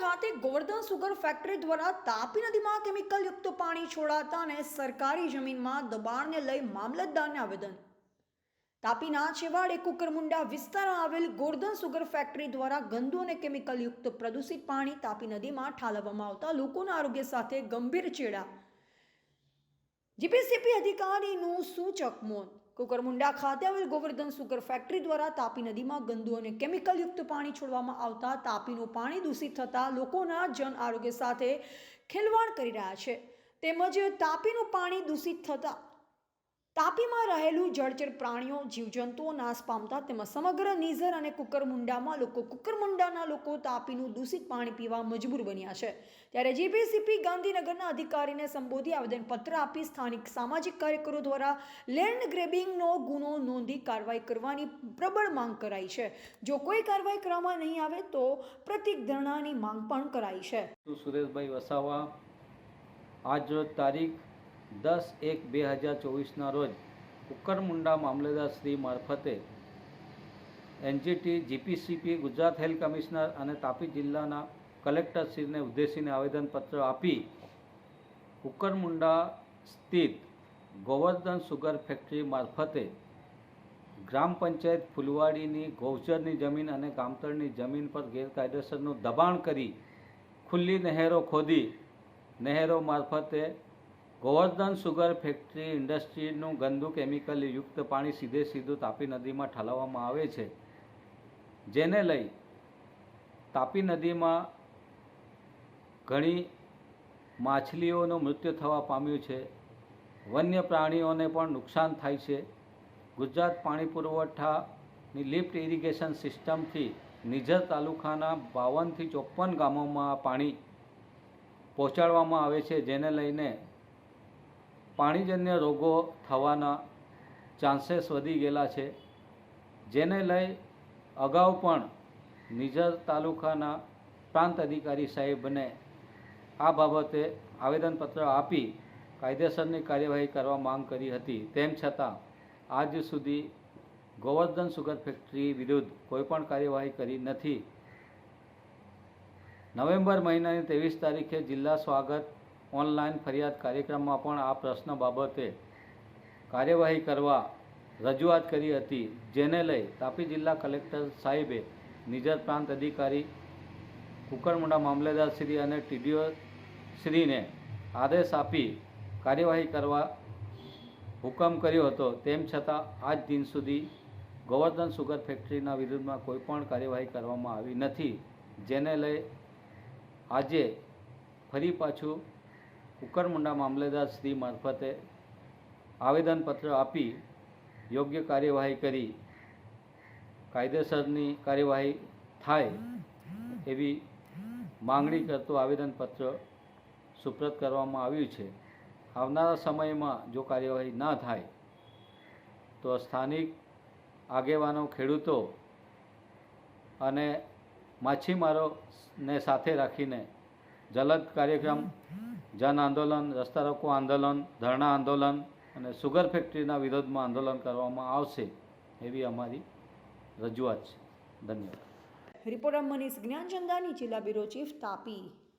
ખાતે Govardhan sugar factory દ્વારા તાપી નદીમાં કેમિકલયુક્ત પાણી છોડાતા અને સરકારી જમીનમાં દબાણને લઈ મામલતદારને આવેદન. તાપીના છેવાડે કુકરમુંડા વિસ્તારમાં આવેલ ગોર્ધન સુગર ફેક્ટરી દ્વારા ગંદુ અને કેમિકલયુક્ત પ્રદૂષિત પાણી તાપી નદીમાં ઠાલવવામાં આવતા લોકોના આરોગ્ય સાથે ગંભીર ચેડા. જીપીસીપી અધિકારીનું સૂચક મૌન કુકરમુંડા ખાતે આવેલ ગોવર્ધન સુગર ફેક્ટરી દ્વારા તાપી નદીમાં ગંદુ અને કેમિકલયુક્ત પાણી છોડવામાં આવતા તાપીનું પાણી દૂષિત થતાં લોકોના જન આરોગ્ય સાથે ખેલવાડ કરી રહ્યા છે. તેમજ તાપીનું પાણી દૂષિત થતાં તાપીમાં રહેલું જળચર પ્રાણીઓ, જીવજંતુઓ નાશ પામતા તેમાં સમગ્ર નીઝર અને કુકરમુંડામાં લોકો કુકરમુંડાના લોકો તાપીનું દૂષિત પાણી પીવા મજબૂર બન્યા છે. ત્યારે જીપીસીપી ગાંધીનગરના અધિકારીને સંબોધી આવેદનપત્ર આપી સ્થાનિક સામાજિક કાર્યકરો દ્વારા લેન્ડ ગ્રેબિંગનો ગુનો નોંધી કાર્યવાહી કરવાની પ્રબળ માંગ કરાઈ છે. જો કોઈ કાર્યવાહી કરવામાં નહીં આવે તો પ્રતિક ધરણાની માંગ પણ કરાઈ છે. સુરેશભાઈ વસાવા, આજ તારીખ દસ એક બે હજાર ચોવીસના રોજ કુકરમુંડા મામલેદાર શ્રી મારફતે NGT, GPCP, Gujarat health commissioner અને તાપી જિલ્લાના કલેક્ટરશ્રીને ઉદ્દેશીને આવેદનપત્ર આપી કુકરમુંડા સ્થિત ગોવર્ધન સુગર ફેક્ટરી મારફતે ગ્રામ પંચાયત ફુલવાડીની ગૌચરની જમીન અને ગામતળની જમીન પર ગેરકાયદેસરનું દબાણ કરી ખુલ્લી નહેરો ખોદી. નહેરો મારફતે ગોવર્ધન સુગર ફેક્ટરી ઇન્ડસ્ટ્રીનું ગંદુ કેમિકલ યુક્ત પાણી સીધે સીધું તાપી નદીમાં ઠાલવવામાં આવે છે. જેને લઈ તાપી નદીમાં ઘણી માછલીઓનું મૃત્યુ થવા પામ્યું છે. વન્ય પ્રાણીઓને પણ નુકસાન થાય છે. ગુજરાત પાણી પુરવઠાની લિફ્ટ ઇરિગેશન સિસ્ટમથી નિઝર તાલુકાના બાવનથી ચોપન ગામોમાં પાણી પહોંચાડવામાં આવે છે. જેને લઈને પાણીજન્ય રોગો થવાના ચાન્સીસ વધી ગયેલા છે. જેને લઈ અગાઉ પણ નિઝર તાલુકાના પ્રાંત અધિકારી સાહેબને આ બાબતે આવેદનપત્ર આપી કાયદેસરની કાર્યવાહી કરવા માંગ કરી હતી. તેમ છતાં, આજ સુધી ગોવર્ધન સુગર ફેક્ટરી વિરુદ્ધ કોઈપણ કાર્યવાહી કરી નથી. નવેમ્બર મહિનાની ત્રેવીસ તારીખે જિલ્લા સ્વાગત ઓનલાઈન ફરિયાદ કાર્યક્રમમાં પણ આ પ્રશ્ન બાબતે કાર્યવાહી કરવા રજૂઆત કરી હતી, જેને લઈ તાપી જિલ્લા કલેક્ટર સાહેબે નિજત પ્રાંત અધિકારી કુકરમુંડા મામલેદાર શ્રી અને ટીડીઓ શ્રીને આદેશ આપી કાર્યવાહી કરવા હુકમ કર્યો હતો. તેમ છતાં, આજ દિન સુધી ગોવર્ધન સુગર ફેક્ટરીના વિરુદ્ધમાં કોઈપણ કાર્યવાહી કરવામાં આવી નથી, જેને લઈ આજે ફરી પાછું કુકરમુંડા મામલેદાર શ્રી મારફતે આવેદનપત્ર આપી યોગ્ય કાર્યવાહી કરી. કાયદેસરની કાર્યવાહી થાય એવી માંગણી કરતું આવેદનપત્ર સુપ્રત કરવામાં આવ્યું છે. આવનારા સમયમાં જો કાર્યવાહી ના થાય, તો સ્થાનિક આગેવાનો, ખેડૂતો અને માછીમારોને સાથે રાખીને જલદ કાર્યક્રમ જન આંદોલન, રસ્તા રોકો આંદોલન, ધરણા આંદોલન અને સુગર ફેક્ટરીના વિરોધમાં આંદોલન કરવામાં આવશે એવી અમારી રજૂઆત છે. ધન્યવાદ. રિપોર્ટર મનીષ જ્ઞાનચંદાની જિલ્લા બ્યુરો ચીફ તાપી